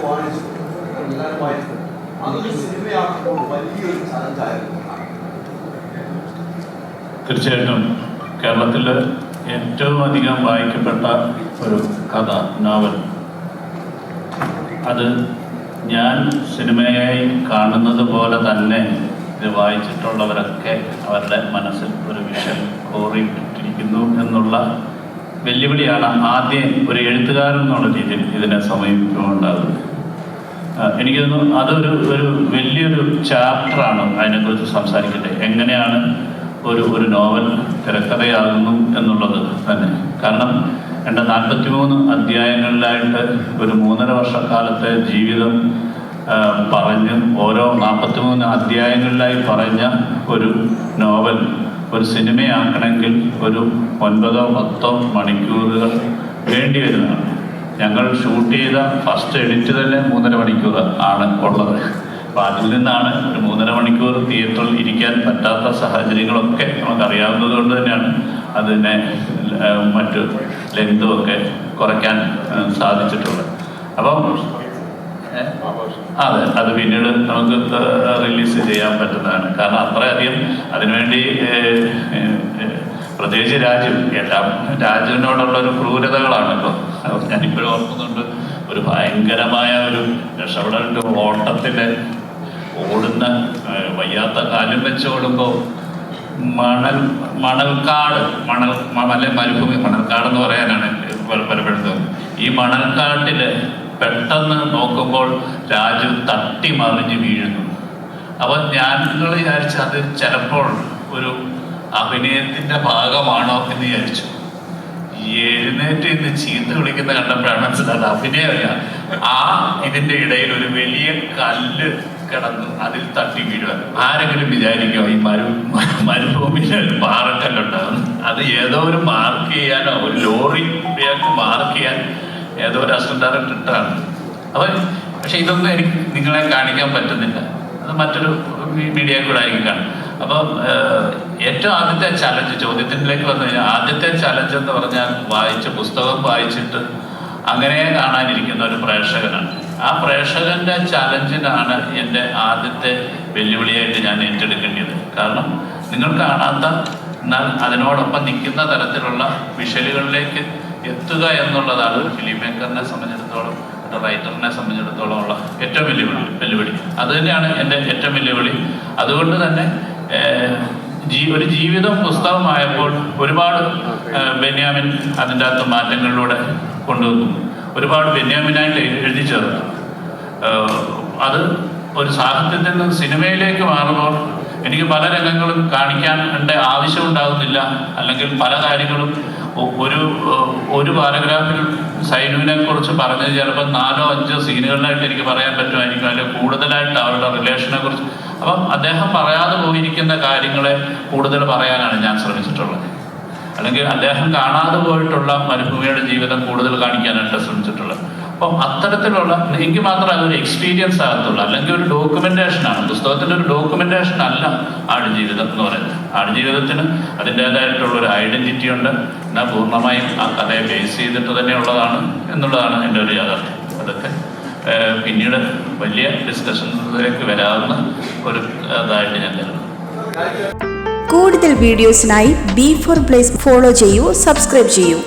വായിച്ചു എല്ലാവരും വായിച്ചു അതൊരു സിനിമയാക്കുമ്പോൾ വലിയൊരു ചലഞ്ചായിരുന്നു തീർച്ചയായിട്ടും കേരളത്തിൽ ഏറ്റവും അധികം വായിക്കപ്പെട്ട ഒരു കഥ നോവൽ. അത് ഞാൻ സിനിമയായി കാണുന്നത് പോലെ തന്നെ ഇത് വായിച്ചിട്ടുള്ളവരൊക്കെ അവരുടെ മനസ്സിൽ ഒരു എന്നുള്ള വെല്ലുവിളിയാണ് ആദ്യം ഒരു എഴുത്തുകാരൻ എന്നുള്ള രീതിയിൽ ഇതിനെ സമീപിക്കുന്നുണ്ടാകുന്നത് എനിക്ക് തോന്നുന്നു അതൊരു ഒരു വലിയൊരു ചാപ്റ്ററാണ് അതിനെക്കുറിച്ച് സംസാരിക്കട്ടെ. എങ്ങനെയാണ് ഒരു ഒരു നോവൽ തിരക്കഥയാകുന്നു എന്നുള്ളത് തന്നെ. കാരണം എന്റെ നാൽപ്പത്തി മൂന്ന് അധ്യായങ്ങളിലായിട്ട് ഒരു മൂന്നര വർഷക്കാലത്തെ ജീവിതം പറഞ്ഞ് ഓരോ നാൽപ്പത്തി മൂന്ന് അധ്യായങ്ങളിലായി പറഞ്ഞ ഒരു നോവൽ ഒരു സിനിമയാക്കണമെങ്കിൽ ഒരു ഒൻപതോ പത്തോ മണിക്കൂറുകൾ വേണ്ടി വരുന്നതാണ് ഞങ്ങൾ ഷൂട്ട് ചെയ്ത ഫസ്റ്റ് എഡിറ്റ് തന്നെ മൂന്നര മണിക്കൂർ ആണ് ഉള്ളത്. അപ്പോൾ അതിൽ നിന്നാണ് ഒരു മൂന്നര മണിക്കൂർ തിയേറ്ററിൽ ഇരിക്കാൻ പറ്റാത്ത സാഹചര്യങ്ങളൊക്കെ നമുക്കറിയാവുന്നത് കൊണ്ട് തന്നെയാണ് അതിനെ മറ്റു ലെങ്തും ഒക്കെ കുറയ്ക്കാൻ സാധിച്ചിട്ടുള്ളത്. അപ്പം? അതെ അത് പിന്നീട് നമുക്ക് റിലീസ് ചെയ്യാൻ പറ്റുന്നതാണ്. കാരണം അത്രയധികം അതിനുവേണ്ടി പ്രത്യേകിച്ച് രാജ്യം എല്ലാം രാജുവിനോടുള്ള ഒരു ക്രൂരതകളാണ് ഇപ്പൊ ഞാനിപ്പോഴും ഓർക്കുന്നുണ്ട്. ഒരു ഭയങ്കരമായ ഒരു രക്ഷപ്പെടലിന്റെ ഓട്ടത്തിന്റെ ഓടുന്ന വയ്യാത്ത കാലും വെച്ച് ഓടുമ്പോൾ മണൽ മണൽക്കാട് മണൽ മ- മരുഭൂമി മണൽക്കാട് എന്ന് പറയാനാണ് പല- പലപ്പോഴും. ഈ മണൽക്കാട്ടിൽ പെട്ടെന്ന് നോക്കുമ്പോൾ രാജു തട്ടി മറിഞ്ഞ് വീഴുന്നു. അപ്പൊ ഞാൻ വിചാരിച്ച അത് ചിലപ്പോൾ ഒരു അഭിനയത്തിന്റെ ഭാഗമാണോ എന്ന് വിചാരിച്ചു. എഴുന്നേറ്റ് ഇന്ന് ചീത്ത വിളിക്കുന്ന കണ്ടപ്പോഴാണ് മനസ്സിലായത് അഭിനയമല്ല. ആ ഇതിന്റെ ഇടയിൽ ഒരു വലിയ കല്ല് കിടന്ന് അതിൽ തട്ടി വീഴുക ആരെങ്കിലും വിചാരിക്കോ ഈ മരു മരുഭൂമിയിൽ ഒരു പാറക്കല്ലുണ്ടാകും അത് ഏതോ ഒരു മാർക്ക് ചെയ്യാനോ ഒരു ലോറി മാർക്ക് ചെയ്യാൻ ഏതോ ഒരു അസിസ്റ്റന്റ് ഇട്ടാണ് അപ്പൊ പക്ഷെ ഇതൊന്നും എനിക്ക് നിങ്ങളെ കാണിക്കാൻ പറ്റുന്നില്ല. അത് മറ്റൊരു മീഡിയ കൂടെ ആയിരിക്കും കാണും അപ്പം ഏറ്റവും ആദ്യത്തെ ചലഞ്ച് ചോദ്യത്തിലേക്ക് വന്നു കഴിഞ്ഞാൽ ആദ്യത്തെ ചലഞ്ച് എന്ന് പറഞ്ഞാൽ വായിച്ച പുസ്തകം വായിച്ചിട്ട് അങ്ങനെ കാണാനിരിക്കുന്ന ഒരു പ്രേക്ഷകനാണ്. ആ പ്രേക്ഷകന്റെ ചലഞ്ചിനാണ് എന്റെ ആദ്യത്തെ വെല്ലുവിളിയായിട്ട് ഞാൻ ഏറ്റെടുക്കേണ്ടത്. കാരണം നിങ്ങൾ കാണാത്ത എന്നാൽ അതിനോടൊപ്പം നിൽക്കുന്ന തരത്തിലുള്ള വിഷലുകളിലേക്ക് എത്തുക എന്നുള്ളതാണ് ഫിലിം മേക്കറിനെ സംബന്ധിച്ചിടത്തോളം റൈറ്ററിനെ സംബന്ധിച്ചിടത്തോളം ഉള്ള ഏറ്റവും വെല്ലുവിളി വെല്ലുവിളി. അത് തന്നെയാണ് എന്റെ ഏറ്റവും വെല്ലുവിളി. അതുകൊണ്ട് തന്നെ ഒരു ജീവിതം പുസ്തകമായപ്പോൾ ഒരുപാട് ബെന്യാമിൻ അതിന്റെ അകത്ത് മാറ്റങ്ങളിലൂടെ കൊണ്ടുവന്നു. ഒരുപാട് ബെന്യാമിനായിട്ട് എഴുതി ചേർന്നു. അത് ഒരു സാഹിത്യത്തിൽ നിന്ന് സിനിമയിലേക്ക് മാറുമ്പോൾ എനിക്ക് പല രംഗങ്ങളും കാണിക്കാൻ ആവശ്യം ഉണ്ടാകുന്നില്ല അല്ലെങ്കിൽ പല കാര്യങ്ങളും ഒരു ഒരു പാരഗ്രാഫിൽ സൈനുവിനെ കുറിച്ച് പറഞ്ഞത് ചിലപ്പോൾ നാലോ അഞ്ചോ സീനുകളിലായിട്ട് എനിക്ക് പറയാൻ പറ്റുമായിരിക്കും അല്ലെങ്കിൽ കൂടുതലായിട്ട് അവരുടെ റിലേഷനെ കുറിച്ച്. അപ്പം അദ്ദേഹം പറയാതെ പോയിരിക്കുന്ന കാര്യങ്ങളെ കൂടുതൽ പറയാനാണ് ഞാൻ ശ്രമിച്ചിട്ടുള്ളത്. അല്ലെങ്കിൽ അദ്ദേഹം കാണാതെ പോയിട്ടുള്ള മരുഭൂമിയുടെ ജീവിതം കൂടുതൽ കാണിക്കാനായിട്ട് ശ്രമിച്ചിട്ടുള്ളത്. അപ്പം അത്തരത്തിലുള്ള എനിക്ക് മാത്രമേ അതൊരു എക്സ്പീരിയൻസ് ആകത്തുള്ളൂ. അല്ലെങ്കിൽ ഒരു ഡോക്യുമെന്റേഷൻ ആണ്. പുസ്തകത്തിന്റെ ഒരു ഡോക്യുമെന്റേഷൻ അല്ല ആടുജീവിതം എന്ന് പറയുന്നത്. ആടുജീവിതത്തിന് അതിന്റെതായിട്ടുള്ള ഒരു ഐഡന്റിറ്റി ഉണ്ട്. എന്നാൽ പൂർണമായും ആ കഥയെ ബേസ് ചെയ്തിട്ട് തന്നെയുള്ളതാണ് എന്നുള്ളതാണ് എന്റെ ഒരു യാഥാർത്ഥ്യം. അതൊക്കെ പിന്നീട് വലിയ ഡിസ്കഷനിലേക്ക് വരാവുന്ന ഒരു ഇതായിട്ട് ഞാൻ കരുതുന്നു. കൂടുതൽ വീഡിയോസിനായി ബി ഫോർ പ്ലേസ് ഫോളോ ചെയ്യൂ സബ്സ്ക്രൈബ് ചെയ്യൂ.